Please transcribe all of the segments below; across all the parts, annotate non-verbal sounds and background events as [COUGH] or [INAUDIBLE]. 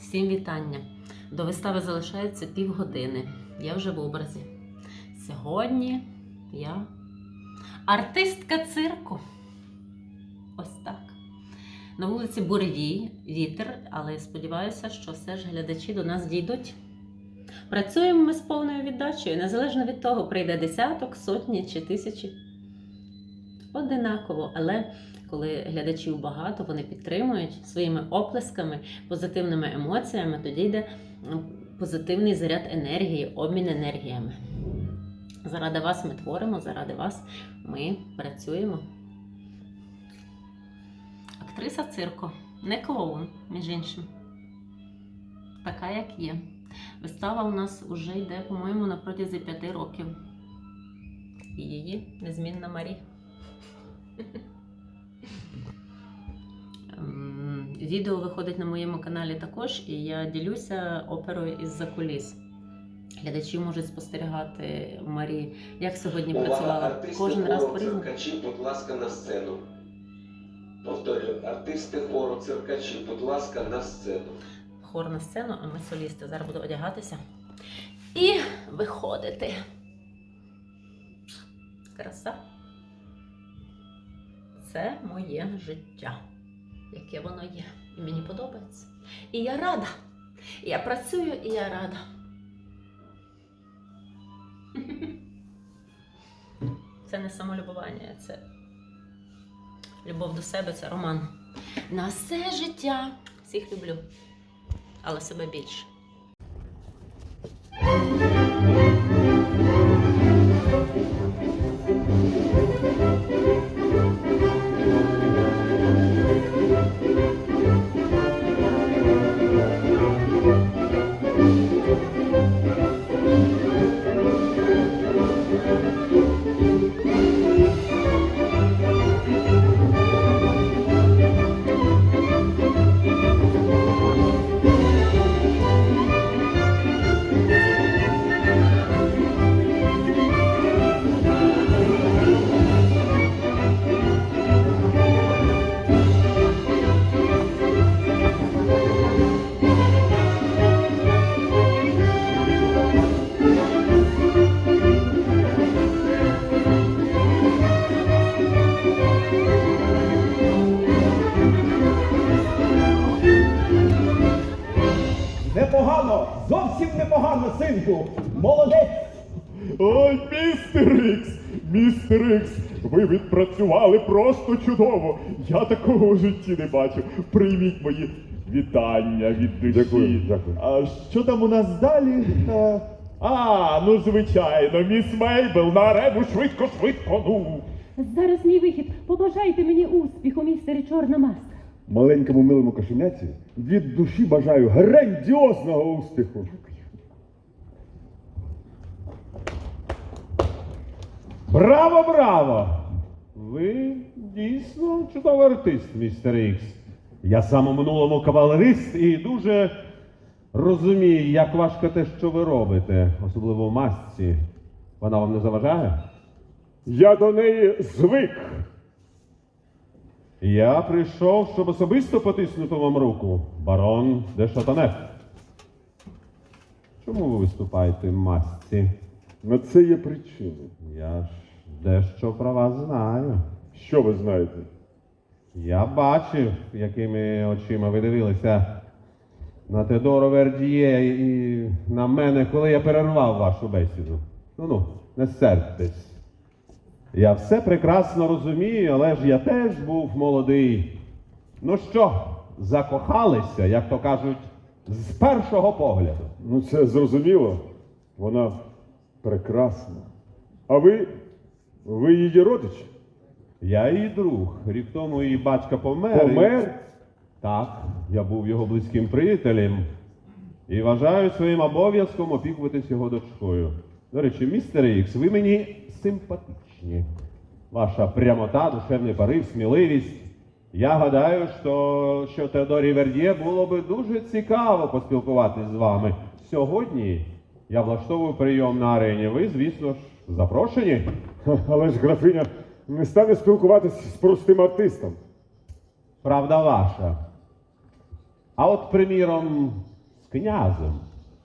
Всім вітання. До вистави залишається півгодини. Я вже в образі. Сьогодні я артистка цирку. Ось так. На вулиці Буревій, вітер, але сподіваюся, що все ж глядачі до нас дійдуть. Працюємо ми з повною віддачею, незалежно від того, прийде десяток, сотні чи тисячі. Одинаково, але коли глядачів багато, вони підтримують своїми оплесками, позитивними емоціями, тоді йде позитивний заряд енергії, обмін енергіями. Заради вас ми творимо, заради вас ми працюємо. Актриса цирку, не клоун, між іншим. Така, як є. Вистава у нас вже йде, по-моєму, на протязі п'яти років. І її незмінна Марі. Ем, Відео виходить на моєму каналі також, і я ділюся оперою із-за куліс. Глядачі можуть спостерігати Марі, як сьогодні Увага, працювала кожен раз хору по-різному. циркачі, будь ласка, на сцену. Повторюю, артисти хору циркачі, будь ласка, на сцену. Хор на сцену, а ми солісти. Зараз буду одягатися і виходити. Краса. Це моє життя, яке воно є. І мені подобається. І я рада. Я працюю і я рада. [LAUGHS] Це не самолюбування, це любов до себе, це роман. На все життя. Всіх люблю, але себе більше. Ви відпрацювали просто чудово. Я такого у житті не бачив. Прийміть мої вітання від душі. Дякую, дякую. А що там у нас далі? Е, А, ну звичайно, міс Мейбл на арену швидко, швидко, ну. Зараз мій вихід. Побажайте мені успіху, містері Чорна маска. Маленькому милому кошеняці від душі бажаю грандіозного успіху. Браво, браво! Ви дійсно чудовий артист, містер Ікс. Я сам у минулому кавалерист і дуже розумію, як важко те, що ви робите, особливо в масці. Вона вам не заважає? Я до неї звик. Я прийшов, щоб особисто потиснути вам руку, барон де Шатанеф. Чому ви виступаєте в масці? На це є причини. Я ж дещо про вас знаю. Що ви знаєте? Я бачив, якими очима ви дивилися на Тедоро Вердіє і на мене, коли я перервав вашу бесіду. Ну ну, не сердьтесь. Я все прекрасно розумію, але ж я теж був молодий. Ну що, закохалися, як то кажуть, з першого погляду. Ну це зрозуміло. Вона прекрасна. А ви? Ви її родич? Я її друг. Рік тому її батька помер. Помер? Так, я був його близьким приятелем і вважаю своїм обов'язком опікуватись його дочкою. До речі, містер Ікс, ви мені симпатичні. Ваша прямота, душевний порив, сміливість. Я гадаю, що, що Теодорі Вердє було би дуже цікаво поспілкуватись з вами. Сьогодні я влаштовую прийом на арені. Ви, звісно ж, запрошені. Але ж графиня не стане спілкуватися з простим артистом. Правда ваша. А от, приміром, з князем.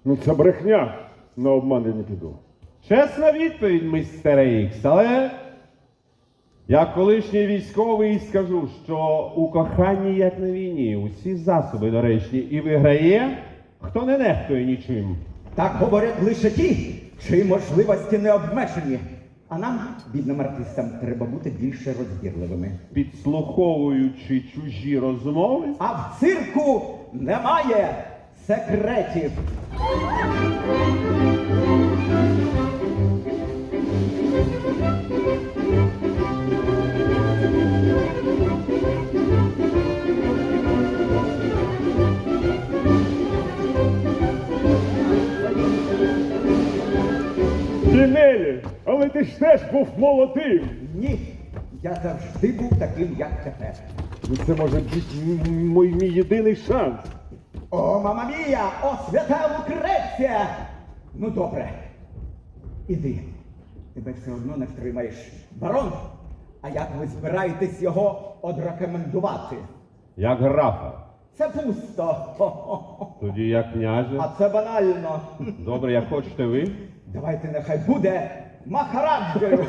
Ну це брехня. На обман я не піду. Чесна відповідь, мистер Ікс, але як колишній військовий скажу, що у коханні, як на війні, усі засоби доречні і виграє, хто не нехтує нічим. Так говорять лише ті, чиї можливості не обмежені. А нам, бідним артистам, треба бути більше розбірливими. Підслуховуючи чужі розмови, А в цирку немає секретів. Теж був молодим. Ні, я завжди був таким, як тепер. Ну це може бути мій, мій єдиний шанс. О, мама мія! О, свята Лукреція! Ну добре. Іди. Тебе все одно не втримаєш. Барон, а як ви збираєтесь його одрекомендувати? як графа, Це пусто. [LAUGHS] Тоді як княже. А це банально. Добре, як хочете ви. Давайте нехай буде Махараджею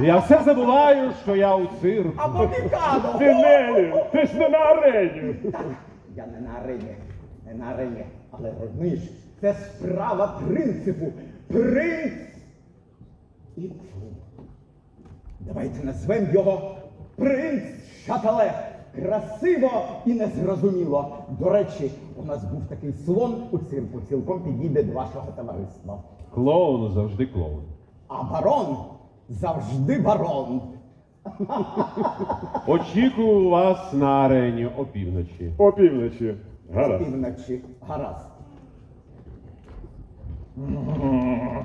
Я все забуваю, що я у цирку. або Мікадо. Пінелі, ти ж не на арені. Так, я не на арені, не на арені, але розумієш, це справа принципу. Принц і фу. Давайте назвемо його принц Шатале. Красиво і незрозуміло. До речі, у нас був такий слон у цирку, цілком підійде до вашого товариства. Клоун завжди клоун. А барон завжди барон. Очікую вас на арені опівночі. Опівночі. Гаразд. Півночі. Гаразд.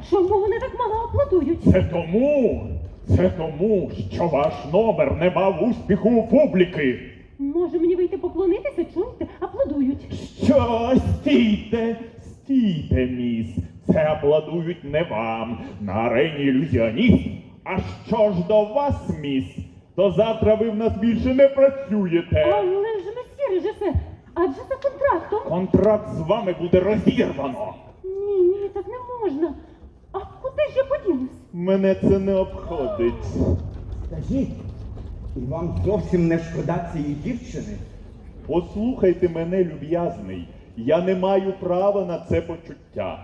Чому вони так мало аплодують? Це тому, це тому, що ваш номер не мав успіху у публіки. Може мені вийти поклонитися, чуєте? Аплодують. Що стійте, стійте, міс. Це аплодують не вам на арені ілюзіоніст. А що ж до вас, міс? То завтра ви в нас більше не працюєте. Але ж месьє режисер, адже за контрактом. Контракт з вами буде розірвано. Ні, ні, так не можна. А куди ж я поділась? Мене це не обходить. Скажіть, і вам зовсім не шкода цієї дівчини? Послухайте мене, люб'язний, я не маю права на це почуття.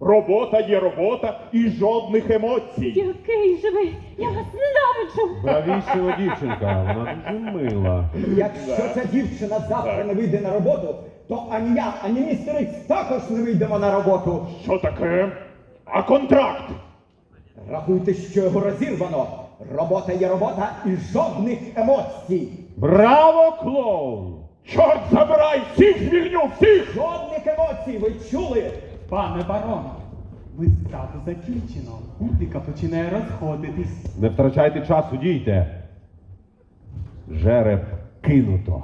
Робота є робота і жодних емоцій. Який же ви? Я вас ненавиджу. Бравісіла дівчинка, вона дуже мила. Якщо ця дівчина завтра не вийде на роботу, то ані я, ані містер Ікс також не вийдемо на роботу. Що таке? А контракт? Рахуйте, що його розірвано. Робота є робота і жодних емоцій. Браво, клоун! Чорт забирай! Всіх звільню! Всіх! Жодних емоцій, ви чули? Пане барон, виставу закінчено. Публіка починає розходитись. Не втрачайте часу, дійте. Жереб кинуто.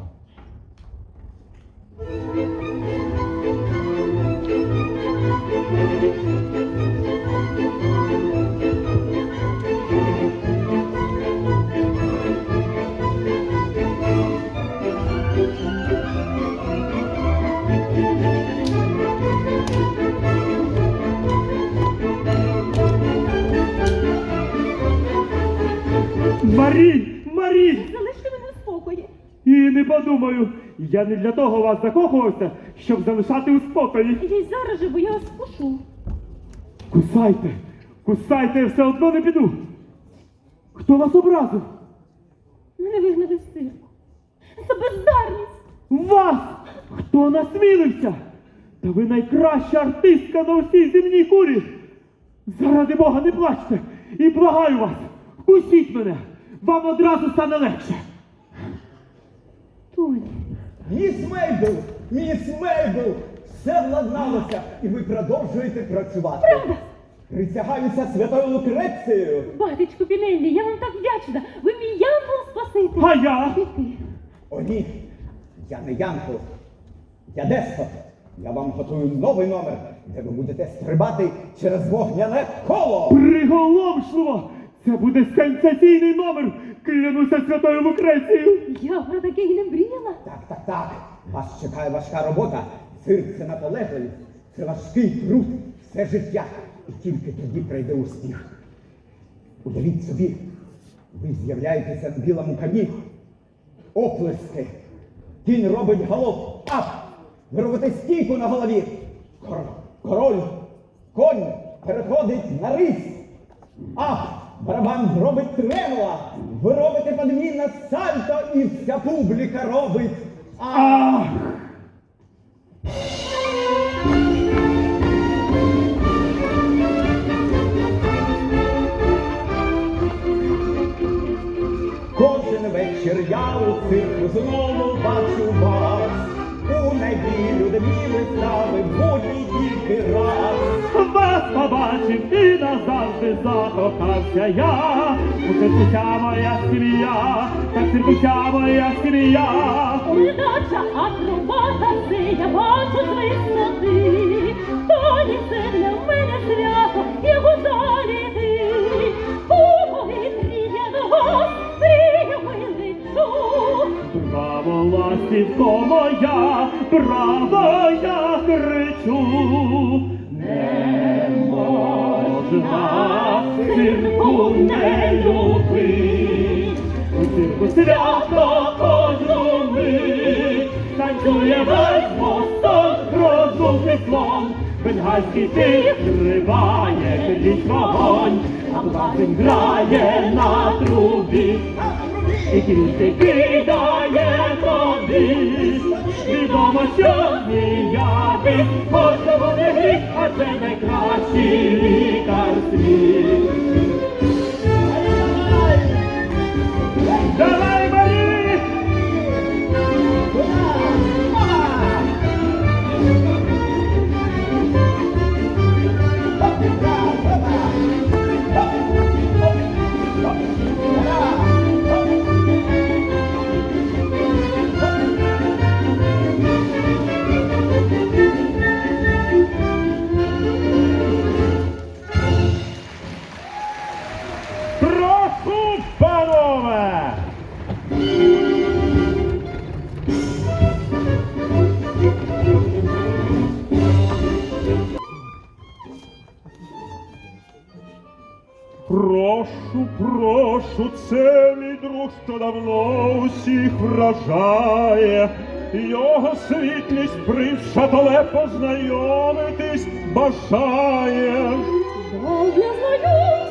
Марій! Марій! Залиште мене в спокої. І не подумаю, я не для того вас закохувався, щоб залишати у спокої. Я й зараз же, бо я вас спушу. Кусайте, кусайте, я все одно не піду. Хто вас образив? Мене вигнали з цирку. За бездарність. Вас! Хто насмілився? Та ви найкраща артистка на усій земній курі. Заради Бога, не плачте! І благаю вас, вкусіть мене! Вам одразу стане легше. Тоні, Міс Мейбл, міс Мейбл, все владналося, і ви продовжуєте працювати. Правда? Присягаюся святою Лукрецією. батечку Пінеллі, я вам так вдячна. Ви мій янгол спасити. А я? І ти. О, ні, я не Янко, я деспот. Я вам готую новий номер, де ви будете стрибати через вогняне коло. Приголомшливо! Це буде сенсаційний номер! Клянуся святою Лукрецією! Я про таке й не мріяла. Так, так, так. Вас чекає важка робота. Цирк це наполегливість, це важкий труд, все життя. І тільки тоді прийде успіх. Уявіть собі, ви з'являєтеся на білому коні, оплески. Кінь робить галоп, ап! Ви робите стійку на голові. Кор- Король, конь переходить на рись. Ап! Барабан робить тремола. Ви робите подвійне сальто і вся публіка робить. Ах! Кожен вечір я у цирку знову бачу вас. У неділю дві вистави, будні тільки раз. Побачив і назавжди закохався я. У цирку моя сім'я, так в цирку вся моя сім'я. Удача акробата, це я бачу з висоти. Тоні це для мене свято, його заліти. У повітрі я до вас мріями лечу. Браво, ластівко моя, браво, я кричу. Можна цирку не любить. У цирку свято кожну мить. Танцює весь мосток розумний слон. Бенгальський тих триває крізь вогонь, а власень грає на трубі. Квіти кидає тобі, відомо, що бить, може вони гріх, а це найкращий лікар світ. Панове! Прошу, прошу, це мій друг, що давно усіх вражає. Його світлість при шатоле познайомитись бажає. Довго знайомство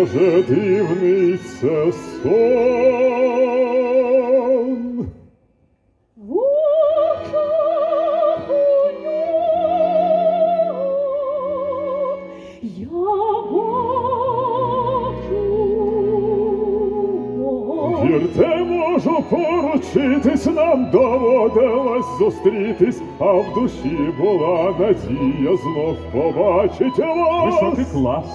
може дивний це сон. В очах у нього я бачу. Вірте, можу поручитись, нам доводилось зустрітись, а в душі була надія знов побачить вас. Високий клас.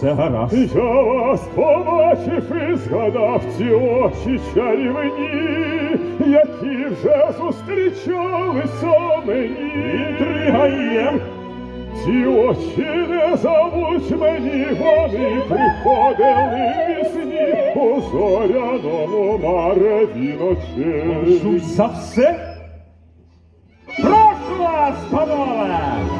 Все гаразд. Я вас побачив і згадав ці очі чарівні, які вже зустрічалися мені. Інтрига є. Ці очі не забудь мені, вони приходили в сні у зоряному мареві ночей. за все? Прошу вас, панове!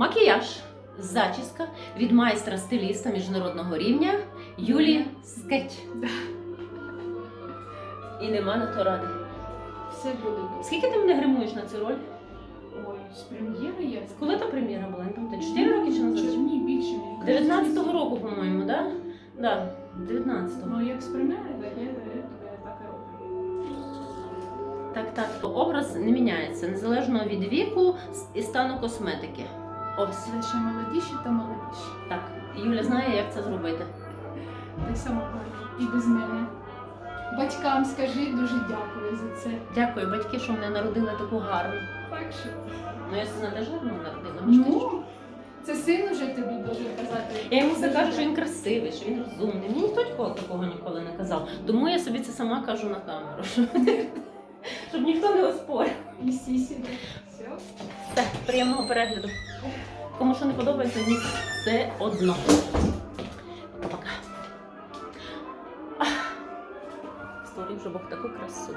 макіяж, зачіска від майстра стиліста міжнародного рівня Юлії Скетч. І нема на то ради. Все буде добре. Скільки ти мене гримуєш на цю роль? Ой, з прем'єри я. Коли та прем'єра була? Не пам'ятаю. Чотири роки чи назад? Ні, більше. мені 19-го року, по-моєму, так? Да? Да, 19-го. Ну, як з прем'єри, так я, я, я так і роблю. Так, так. Образ не міняється незалежно від віку і стану косметики. Ось. Лише молодіші та молодіші. Так. Юля знає, як це зробити. Так само. І без мене. Батькам скажи дуже дякую за це. Дякую, батьки, що мене народили таку гарну. Так що. Ну, я теж гарно народила. Ну, це син уже тобі дуже казати. Я йому все кажу, що він красивий, що він розумний. Мені ніхто такого такого ніколи не казав. Тому я собі це сама кажу на камеру. [LAUGHS] Щоб, ніхто не оспорив. І сісі. Все. Все, приємного перегляду. Кому що не подобається, мені все одно. Пока-пока. Створив вже Бог таку красу.